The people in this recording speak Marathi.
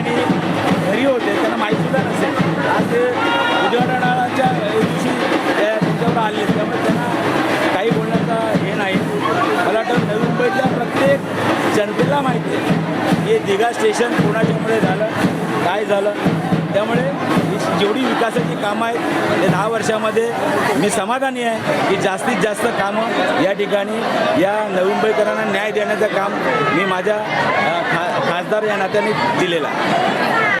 आणि घरी होते त्यांना माहीतसुद्धा नसेल. आज ते उद्घाटनाच्या दिवशी त्यांच्यावर आले त्यामुळे त्यांना काही बोलण्याचा हे नाही. मला वाटतं नवी मुंबईतल्या प्रत्येक जनतेला माहिती आहे. हे दिघा स्टेशन कोणाच्यामुळे झालं काय झालं त्यामुळे विकासाची कामं आहेत. या दहा वर्षामध्ये मी समाधानी आहे की जास्तीत जास्त कामं या ठिकाणी या नवी मुंबईकरांना न्याय देण्याचं काम मी माझ्या खा खासदार या नात्याने दिलेलं आहे.